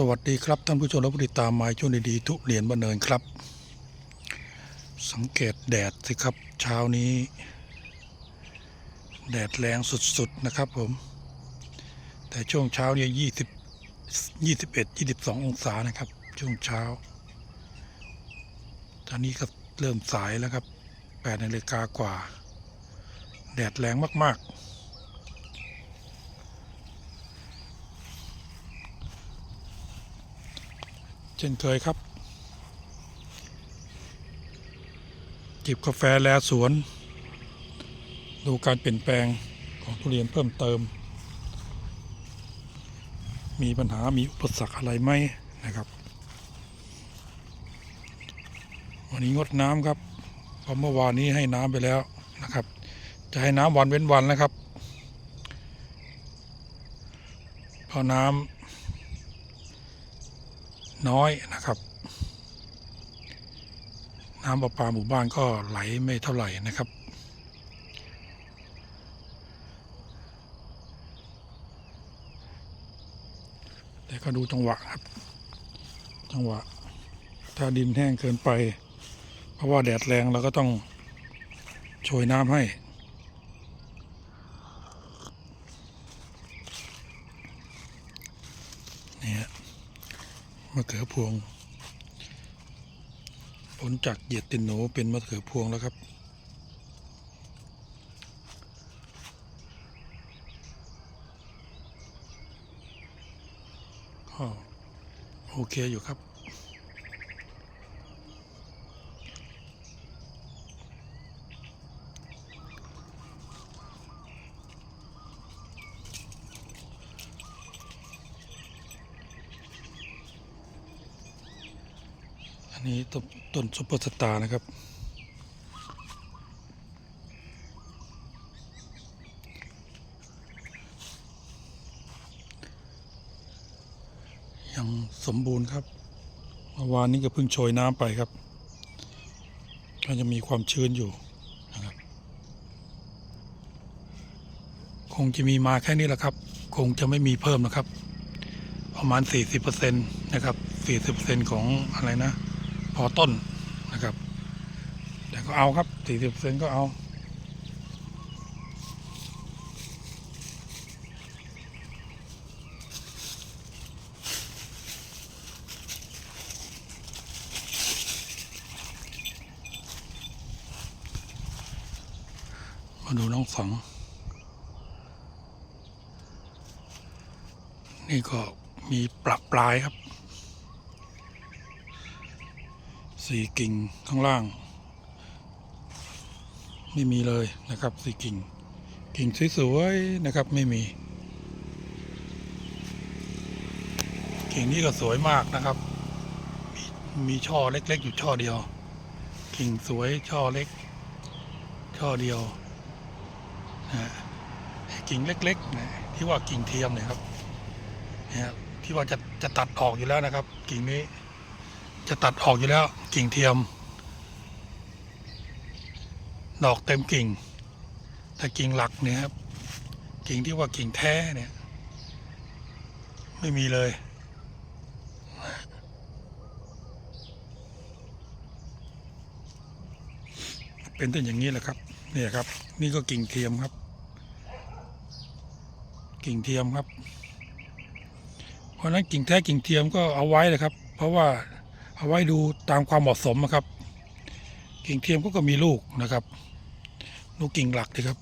สวัสดีครับท่านผู้ชมและผู้ติดตามม้ช่วงดีๆทุเรียนบ้านเนินครับ สังเกตแดดสิครับ เช้านี้ แดดแรงสุดๆนะครับผม แต่ช่วงเช้าเนี่ยยี่สิบยี่สิบเอ็ดยี่สิบสององศานะครับ ช่วงเช้า ตอนนี้ก็เริ่มสายแล้วครับแปดนาฬิกากว่า แดดแรงมากๆ เช่นเคยครับ จิบกาแฟแลสวน ดูการเปลี่ยนแปลงของทุเรียนเพิ่มเติม มีปัญหามีอุปสรรคอะไรไหมนะครับ วันนี้งดน้ำครับเพราะเมื่อวานนี้ให้น้ำไปแล้วนะครับ จะให้น้ำวันเว้นวันแล้วครับเพราะน้ำ น้อยนะครับ น้ำประปาหมู่บ้านก็ไหลไม่เท่าไหร่นะครับ แต่ก็ดูจังหวะครับ จังหวะ ถ้าดินแห้งเกินไป เพราะว่าแดดแรงเราก็ต้องโชยน้ำให้ นี่ฮะ มะเขือพวง ผลจากเหยียดตินหนูเป็นมะเขือพวงแล้วครับก็โอเคอยู่ครับ นนี้ต้นต้นซุปเปอร์สตาร์นะครับ ยังสมบูรณ์ครับเมื่อวานนี้ก็เพิ่งโชยน้ำไปครับ ก็จะมีความชื้นอยู่นะครับ คงจะมีมาแค่นี้แหละครับ คงจะไม่มีเพิ่มนะครับ ประมาณ 40%นะครับ 40%ของอะไรนะ พอต้นนะครับ แต่ก็เอาครับ40%ก็เอา มาดูน้องสองนี่ก็มีปรับปลายครับ สี่กิ่งข้างล่าง ไม่มีเลยนะครับสี่กิ่ง กิ่งสวยๆนะครับไม่มี กิ่งนี้ก็สวยมากนะครับ มีมีช่อเล็กๆอยู่ช่อเดียว กิ่งสวยช่อเล็ก ช่อเดียวนะฮะกิ่งเล็กๆนะที่ว่ากิ่งเทียมเนี่ยครับเนี่ยที่ว่าจะจะตัดออกอยู่แล้วนะครับ กิ่งนี้ จะตัดออกอยู่แล้วกิ่งเทียม ดอกเต็มกิ่ง แต่กิ่งหลักเนี่ยครับ กิ่งที่ว่ากิ่งแท้เนี่ย ไม่มีเลย เป็นต้นอย่างนี้แหละครับเนี่ยครับ นี่ก็กิ่งเทียมครับ กิ่งเทียมครับ เพราะนั้นกิ่งแท้กิ่งเทียมก็เอาไว้เลยครับ เพราะว่า เอาไว้ดูตามความเหมาะสมนะครับ กิ่งเทียมก็ก็มีลูกนะครับ ดูกิ่งหลักสิครับ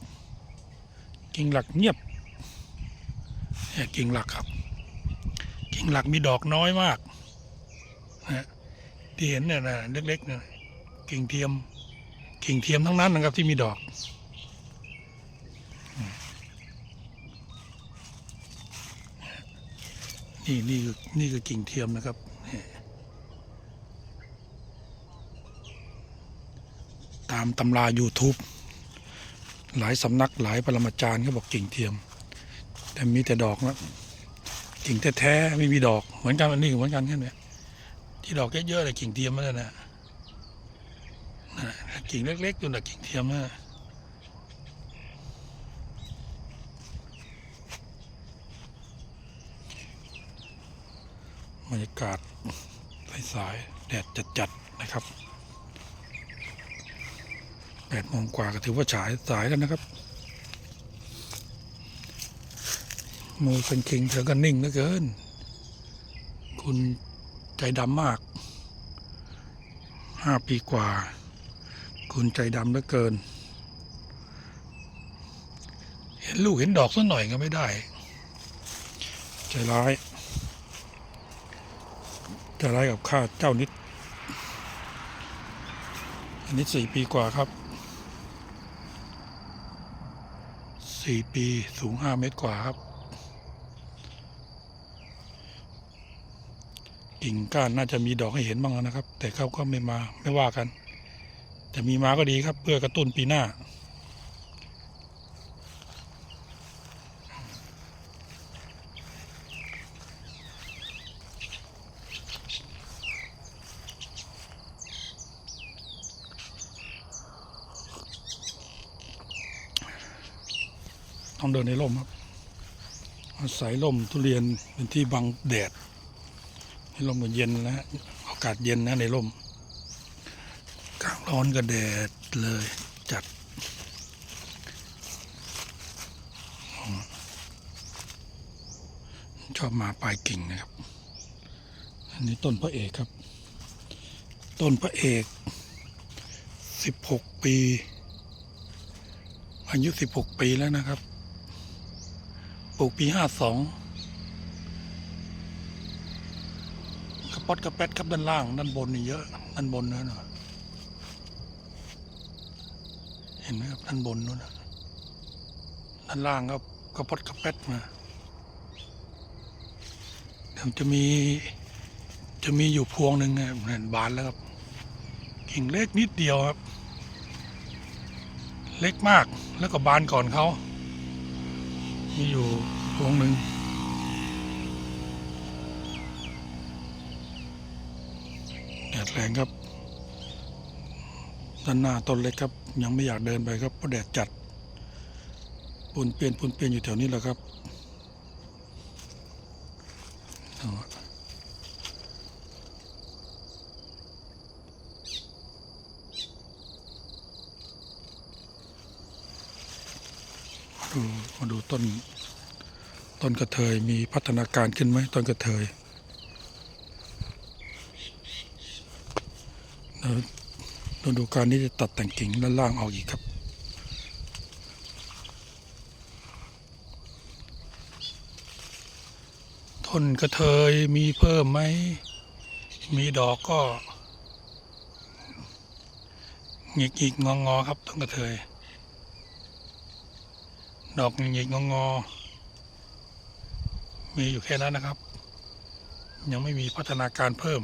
กิ่งหลักเงียบเนี่ยกิ่งหลักครับ กิ่งหลักมีดอกน้อยมากนะที่เห็นเนี่ยนะเล็กๆเนี่ยกิ่งเทียม กิ่งเทียมทั้งนั้นนะครับที่มีดอกนี่นี่คือนี่คือกิ่งเทียมนะครับ ตามตำรา YouTube หลายสำนักหลายปรมาจารย์ก็บอกกิ่งเทียม แต่มีแต่ดอกนะกิ่งแท้ๆไม่มีดอกเหมือนกันอันนี้เหมือนกันแค่นี้ที่ดอกเยอะๆเลยกิ่งเทียมนั่นแหละนะกิ่งเล็กๆจนแต่กิ่งเทียมนะมรรยากาศสายๆแดดจัดๆนะครับ แปดโมงกว่าก็ถือว่าฉายสายแล้วนะครับ มือเป็นคิงเธอก็นิ่งเหลือเกิน คุณใจดำมากห้าปีกว่า คุณใจดำเหลือเกิน เห็นลูกเห็นดอกสักหน่อยก็ไม่ได้ ใจร้ายใจร้ายกับข้าเจ้านิดอันนี้สี่ปีกว่าครับ สี่ปีสูงห้าเมตรกว่าครับ กิ่งก้านน่าจะมีดอกให้เห็นบ้างแล้วนะครับ แต่เขาก็ไม่มาไม่ว่ากัน แต่มีมาก็ดีครับเพื่อกระตุ้นปีหน้า ต้องเดินในร่มครับ อาศัยร่มทุเรียนเป็นที่บังแดดในร่มก็เย็นนะอากาศเย็นนะในร่มกลางร้อนก็แดดเลยจัดชอบมาปลายกิ่งนะครับ อันนี้ต้นพระเอกครับ ต้นพระเอกสิบหกปี อายุสิบหกปีแล้วนะครับ ปลูกปีห้าสองกระป๊อดกระแป๊ดครับด้านล่าง ด้านบนนี่เยอะ ด้านบนนั่นนะเห็นไหมครับด้านบนนู้นด้านล่างก็กระป๊อดกระแป๊ดมาเดี๋ยวจะมี จะมีอยู่พวงหนึ่งไงเห็นบานแล้วครับกิ่งเล็กนิดเดียวครับ เล็กมากแล้วก็บานก่อนเขา มีอยู่พวงหนึ่งแดดแรงครับ ด้านหน้าต้นเล็กครับ ยังไม่อยากเดินไปครับเพราะแดดจัดปุนเปลี่ยนปุนเปลี่ยนอยู่แถวนี้แหละครับเอาอะมา ดูมาดูต้นต้นกระเทยมีพัฒนาการขึ้นไหมต้นกระเทยแล้วฤดูการนี้จะตัดแต่งกิ่งด้านล่างออกอีกครับ ต้นกระเทยมีเพิ่มไหม มีดอกก็หงิกหงิกงองๆครับต้นกระเทย ดอกหงิกหงิกงองอ มีอยู่แค่นั้นนะครับ ยังไม่มีพัฒนาการเพิ่ม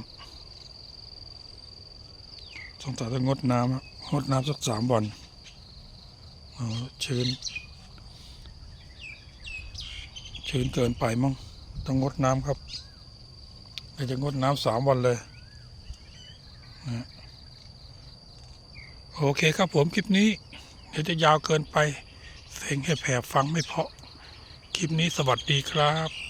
สงสัยต้องงดน้ำงดน้ำสักสามวันอ๋อชื้น ชื้นเกินไปมั้งต้องงดน้ำครับเดี๋ยวจะงดน้ำสามวันเลยนะโอเคครับผมคลิปนี้ เดี๋ยวจะยาวเกินไป เสียงให้แผ่ฟังไม่เพาะ คลิปนี้สวัสดีครับ